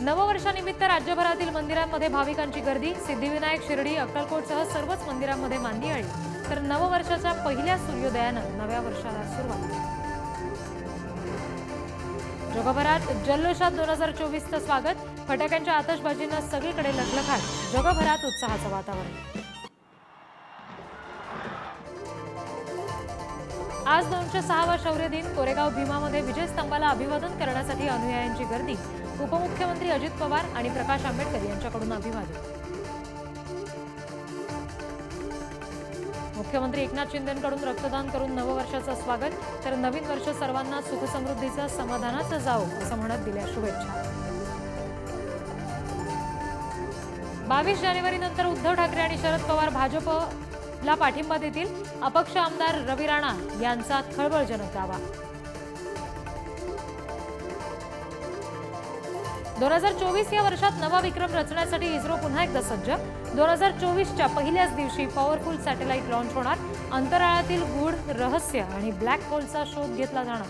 नववर्षानिमित्त राज्यभरातील मंदिरांमध्ये भाविकांची गर्दी. सिद्धिविनायक शिर्डी अक्कलकोटसह सर्वच मंदिरांमध्ये मांदी आली तर नववर्षाच्या पहिल्या सूर्योदयानं नव्या वर्षाला सुरुवात. जगभरात जल्लोषात दोन हजार चोवीसचं स्वागत. फटाक्यांच्या आतषबाजीनं सगळीकडे लखलखाट. जगभरात उत्साहाचं वातावरण. आज दोनशे सहावा शौर्य दिन. कोरेगाव भीमामध्ये विजय स्तंभाला अभिवादन करण्यासाठी अनुयायांची गर्दी. उपमुख्यमंत्री अजित पवार आणि प्रकाश आंबेडकर यांच्याकडून अभिवादन. मुख्यमंत्री एकनाथ शिंदेकडून रक्तदान करून नववर्षाचं स्वागत. तर नवीन वर्ष सर्वांना सुखसमृद्धीचं समाधानाचं जावं असं म्हणत दिल्या शुभेच्छा. बावीस जानेवारी नंतर उद्धव ठाकरे आणि शरद पवार भाजप ला पाठिंबा देतील अपक्ष आमदार रवी राणा यांचा खळबळजनक दावा. दोन हजार चोवीस या वर्षात नवा विक्रम रचण्यासाठी इस्रो पुन्हा एकदा सज्ज. दोन हजार चोवीसच्या पहिल्याच दिवशी पॉवरफुल सॅटेलाइट लॉन्च होणार. अंतराळातील गूढ रहस्य आणि ब्लॅक होलचा शोध घेतला जाणार.